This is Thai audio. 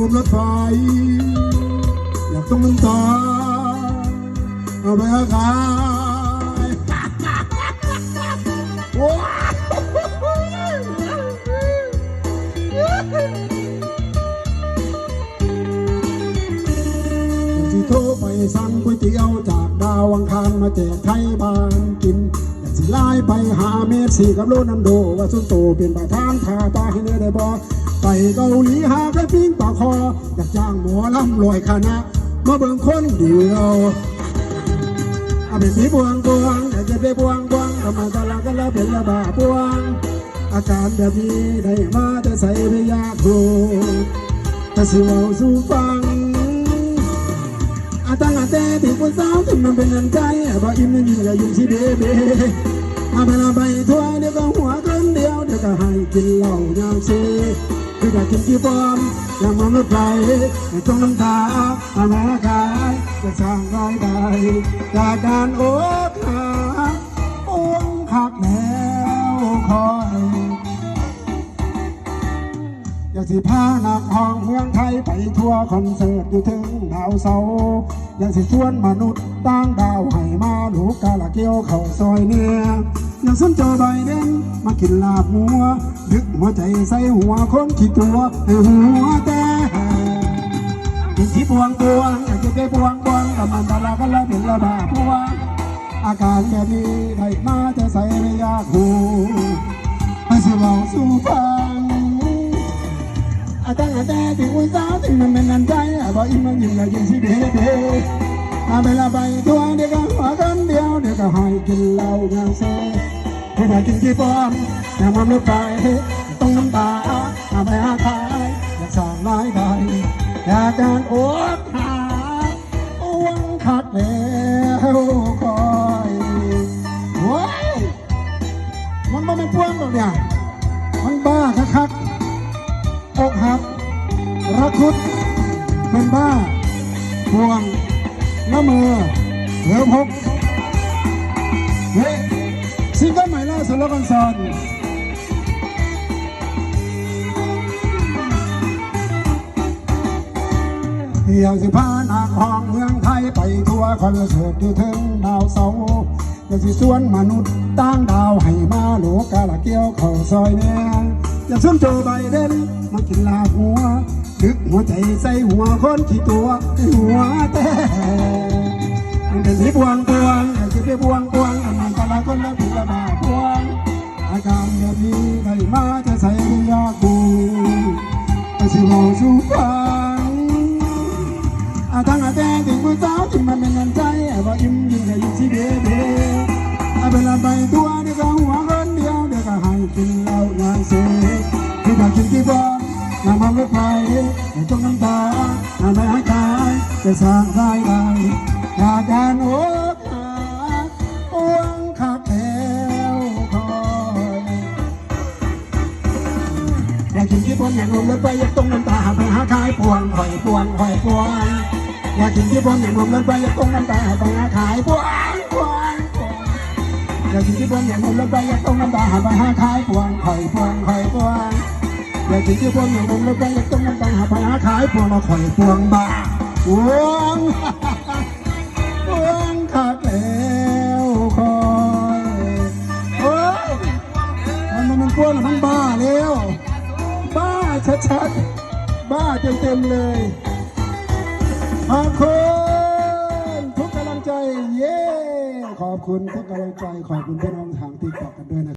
อย่ามุมรถไฟอยากต้องน้ำตาเอาไปขายโอ้ที่โทรไปสั่งก๋วยเตี๋ยวจากดาวอังคารมาแจกไทยบ้านกินสิไล่ไปหาเมสซี่กับโรนัลโด ว่าสุนโตเป็นประธานพาตาให้เนื้อได้บ่ ไปเกาหลีหากระปิ้งปากคออยากจ้างหมอลำลอยคณะมาเบิ่งคนเดียวอาเป็นสีบวงบวงอยากจะไปบวงบวงทำไมตลังกันแล้วเป็นระบาบวง อาการแบบนี้ได้มาแต่ใส่ไม่ยากดูแต่สิเราสู้ฟังอาตั้งอาแต่ติดคนสาวถึงมันเป็นอันใจบ่อิ่มไม่มีก็ยุ่งสิเบเบอาไปละไปทั่วเดี๋ยวก็หัวกันเดียวเดี๋ยวก็ให้กินเหล้ายามเซ คืออยากกินกี่บอมยังมองรถไฟไม่ต้องน้ำตาอาแม่กายจะสร้างรายได้จากการโอ้ขา สิพานักห้องเมืองไทยไปทัวร์คอนเสิร์ตอยู่ถึงดาวเสาร์ยากสิชวนมนุษย์ต่างดาวให้มาดูกาลาเกี้ยวเข้าซอยเนี่ยอยากสนโจไบเด่นมากินลาบหัวดึกหัวใจใส่หัวคนขี้ตัวให้หัวแต่กินที่ปวงปวงอยากจะไปปวงปวงกับมันตาลากันแล้วเป็นระบาปวงอาการแบบนี้ได้มาจะใส่ไม่ยากหูให้สิเราสู้ฟัง อาตั้งอาแต่ถึงวันสาวถึงมันเป็นนันใจบอกอีมมันยิ่งใหญ่ยิ่งสิเบ้เบ้อาเวลาไปทัวเดี๋ยวก็หัวกันเดียวเดี๋ยวก็หายกินเหล้างานเซ่เพื่อกินที่ป้อมแต่มันไม่ไปต้องน้ำตาอาไปอาขายอยากสร้างรายได้อยากการโอ๊ หักรักคุด เป็นบ้าห่วงละเมอเหลือพกเฮ้ยซิงเกิลใหม่ล่าสุดแล้วกันสอนเที่ยวสิพานาคองเมืองไทย ไปทัวร์คอนเสิร์ตอยู่ถึงดาวเสาร์อยากสิชวนมนุษย์ต่างดาวให้มาโหลกาละเกี้ยวเข้าซอยแนง อย่ากชวนโจไบเด่นมากินลาหัวดึกหัวใจใส่หัวคนขี้ตัวหัวแต่มันเป็นที่บวงบวงอยากจะไปบวงบวงมันตะลาคนละผิดละบาบวงอาการแบบนี้ได้มาจะใส่ไม่ยากกูไปสิมองสู่ฟังอาทั้งอาแต่ถึงมันานเสพที่อยากกินที่บ้านน้ำมันรถไฟไม่ต้องน้ำตาน้ำไม่หายใจจะสร้างรายได้จากการโอ้ขาอ้วงขับแล้วคอยอยากกินที่บนอย่างลมรถไฟอยากต้องน้ำตาไปหาขายพวงหอยพวงหอยพวงอยากกินที่บนอย่างลมรถไฟอยากต้องน้ำตาไปหาขายพวงพวงพวง อยากินที่บนอย่างลมรถไฟอยากต้องน้ำตาหาไปหาขายพวงหอยพวงหอยพวงอยากินที่พวงอย่างผมแล้วก็อยากต้องนำไปหาไปหาขายพวงมาข่อยพวงบ้าพวงพวงขาดแล้วคอยโอ้ยมันมันมันพวงมันบ้าแล้วบ้าชัดๆบ้าเต็มๆเลยขอบคุณ คุณทุกกำลังใจขอบคุณพี่น้องทางติ๊กต็อกกันด้วยนะ